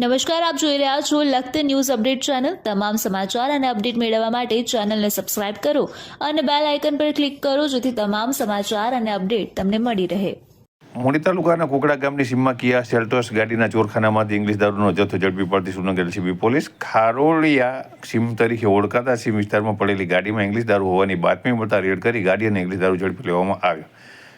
નમસ્કાર, આપ જોઈ રહ્યા છો લખત ન્યૂઝ અપડેટ ચેનલ. તમામ સમાચાર અને અપડેટ મેળવવા માટે ચેનલને સબસ્ક્રાઇબ કરો અને બેલ આઇકન પર ક્લિક કરો જેથી તમામ સમાચાર અને અપડેટ તમને મળી રહે. મોડી તાલુકાના કુકડા ગામની સીમમાં કિયા સેલ્ટોસ ગાડીના ચોરખાનામાંથી ઇંગ્લિશ દારૂનો જથ્થો ઝડપી પડતી સુરનગર એલસીબી પોલીસ ખારોળિયા સીમ તરીકે ઓળખાતા સીમ વિસ્તારમાં પડેલી ગાડીમાં ઇંગ્લિશ દારૂ હોવાની બાતમી મળતા રેડ કરી ગાડી અને ઇંગ્લિશ દારૂ ઝડપી લેવામાં આવ્યો.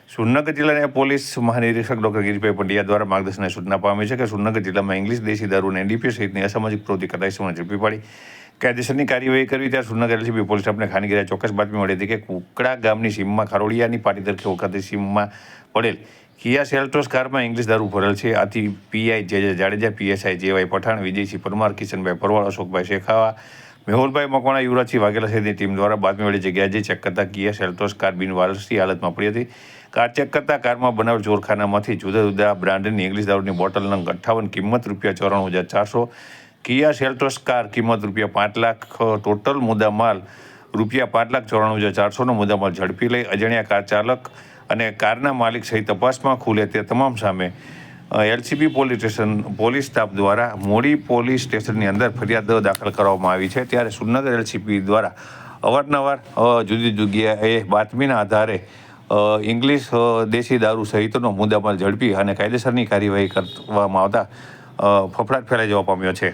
સુરનગર જિલ્લાના પોલીસ મહાનિરીક્ષક ડોક્ટર ગિરીશભાઈ પંડ્યા દ્વારા માર્ગદર્શન સૂચના પામી છે કે સુરનગર જિલ્લામાં ઇંગ્લિશ દેશી દારૂ અને એનડીપીએસ સહિતની અસામાજિક પ્રવૃત્તિ કરતા ઇસમોને ઝડપી પાડી કાયદેસરની કાર્યવાહી કરવી. ત્યારે સુરનગર એલસીબી પોલીસ સ્ટાફને ખાનગીરા ચોક્કસ બાતમી મળી હતી કે કુકડા ગામની સીમમાં ખારોડિયાની પાટી તરીકે સીમમાં પડેલ કિયા સેલ્ટોસ કારમાં ઇંગ્લિશ દારૂ ભરેલ છે. આથી PI J Jadeja, PSI JY Pathan, Vijaysinh Parmar, Kishanbhai Parval, Ashokbhai Shekhawa Mehulbhai Makwana Yuvrajsinh Vaghela સહિતની ટીમ દ્વારા બાતમીવાળી જગ્યાએ જે ચેક કરતા કિયા સેલ્ટોસ કાર બિનવારસી હાલતમાં પડી હતી. કાર ચેક કરતા કારમાં બનાવેલ ચોરખાનામાંથી જુદા જુદા બ્રાન્ડની ઇંગ્લિશ દારૂની બોટલ નંગ અઠ્ઠાવન, કિંમત રૂપિયા ચોરાણું હજાર ચારસો, કિયા સેલ્ટોસ કાર કિંમત રૂપિયા પાંચ લાખ ટોટલ મુદ્દા માલ રૂપિયા પાંચ લાખ ચોરાણું હજાર ચારસોનો મુદ્દામાલ ઝડપી લઈ અજાણ્યા કાર ચાલક અને કારના માલિક સહિત તપાસમાં ખુલે તે તમામ સામે LCB police station, police staff દ્વારા મોડી પોલીસ સ્ટેશનની અંદર ફરિયાદ દાખલ કરવામાં આવી છે. ત્યારે સુરનગર એલસીબી દ્વારા અવારનવાર જુદી જુદી બાતમીના આધારે ઇંગ્લિશ દેશી દારૂ સહિતનો મુદ્દામાલ ઝડપી અને કાયદેસરની કાર્યવાહી કરવામાં આવતા ફફડાટ ફેલાઈ જવા પામ્યો છે.